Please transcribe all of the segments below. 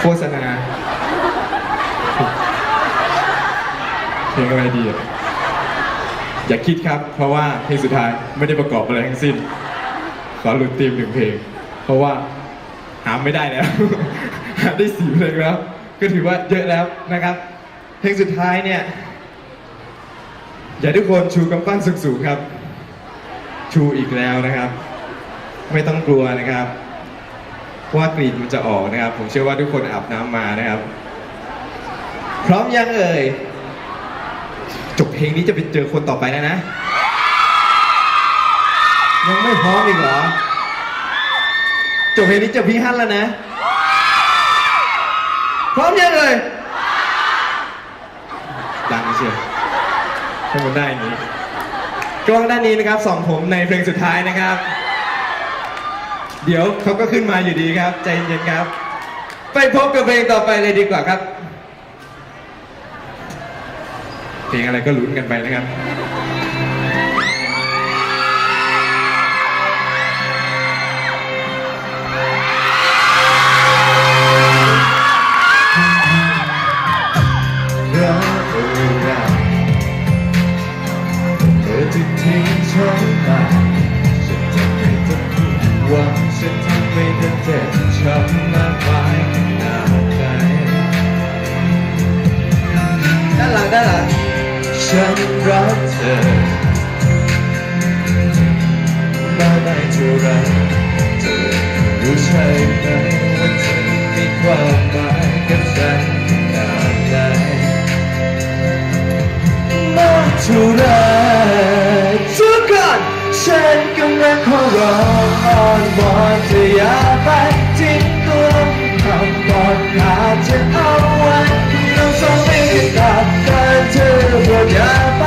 โฆษณาเพลงอะไรดีอะอย่าคิดครับ เพราะว่าเพลงสุดท้ายไม่ได้ประกอบอะไรทั้งสิ้น ขอหลุดธีมหนึ่งเพลง เพราะว่าหาไม่ได้แล้ว หาได้สี่เพลงแล้ว ก็ถือว่าเยอะแล้วนะครับ เพลงสุดท้ายเนี่ย อย่าทุกคนชูกำปั้นสูงๆครับ ชูอีกแล้วนะครับ ไม่ต้องกลัวนะครับ ว่ากลิ่นมันจะออกนะครับ ผมเชื่อว่าทุกคนอาบน้ำมานะครับ พร้อมยังเอ่ยจบเพลงนี้จะไปเจอคนต่อไปแล้วนะ ยังไม่พร้อมอีกเหรอจบเพลงนี้จอพี่ฮั่นแล้วนะ พร้อมยังเอ่ยดังเชียวให้มันได้อย่างนี้กล้องด้านนี้นะครับส่องผมในเพลงสุดท้ายนะครับ เดี๋ยวเขาก็ขึ้นมาอยู่ดีครับ ใจเย็นครับ ไปพบกับเพลงต่อไปเลยดีกว่าครับ เพลงอะไรก็ลุ้นกันไปนะครับ ไรเธอรู้ใช่ไหมว่าเธอมีความหมายกับฉันขนาดไหนมากเท่าไรทุกคนฉันกำลังขอร้องอ้อนวอนเธออย่าไปทิ้งตัวคำบอกขาดจะเอาไว้เราสองไม่ได้ตัดแต่เธอบอกอย่าไป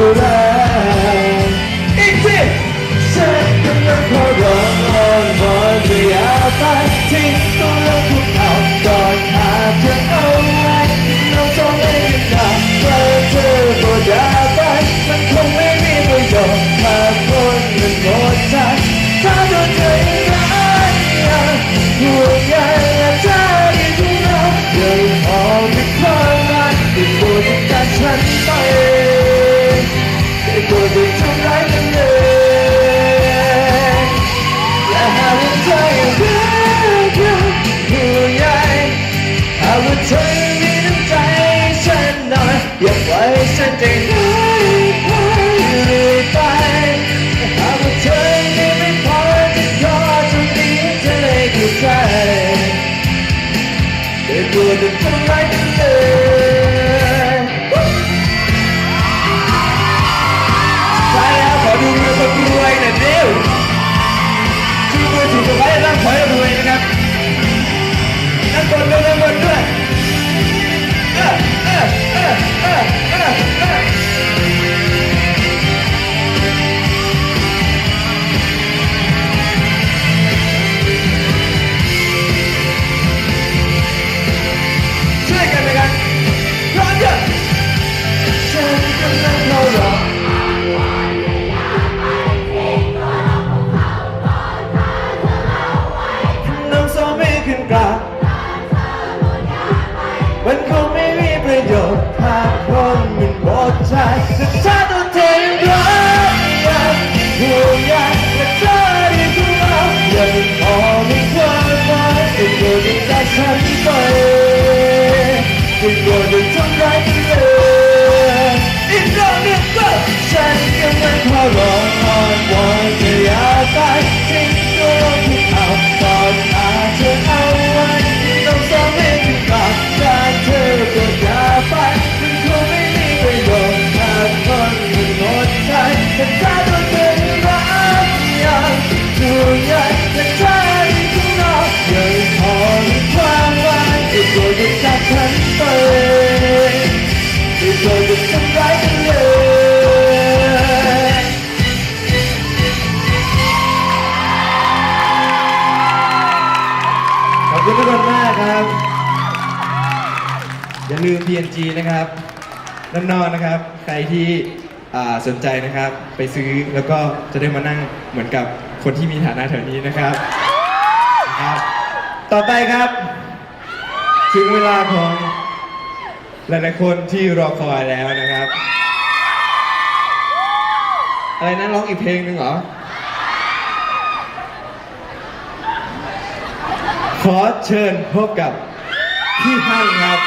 า ฉันใจหายไปเรื่อยไปหากว่าเธอยังไม่พอจะขอตรงนี้เธอได้เข้าใจได้โปรดอย่าทำร้ายกันเลยใช่แล้วขอดูมือคนรวยหน่อย ที่โดนทำร้ายเธออีกรอบหงก็ฉันกำลังขอร้องอ้อนวอนจะอย่าตายทิ้งตัวที่เอาตอนอาเธอเอาไว้ที่ต้องสร้าให้ถึงกับจาเธอก็อย่าไปมันคงไม่มีประโยชน์หากคนหนึ่งหมดใจแต่ถ้า อขอบคุณทุกคนมากครับ อย่าลืม PNG นะครับน้ำนอนนะครับ ใครที่สนใจนะครับ ไปซื้อแล้วก็จะได้มานั่งเหมือนกับคนที่มีฐานะแถวนี้นะครับนะครับ ต่อไปครับ ถึงเวลาของ หลายๆคนที่รอคอยแล้วนะครับ อะไรนะร้องอีกเพลงหนึ่งเหรอ ขอเชิญพบกับพี่ฮั่นครับ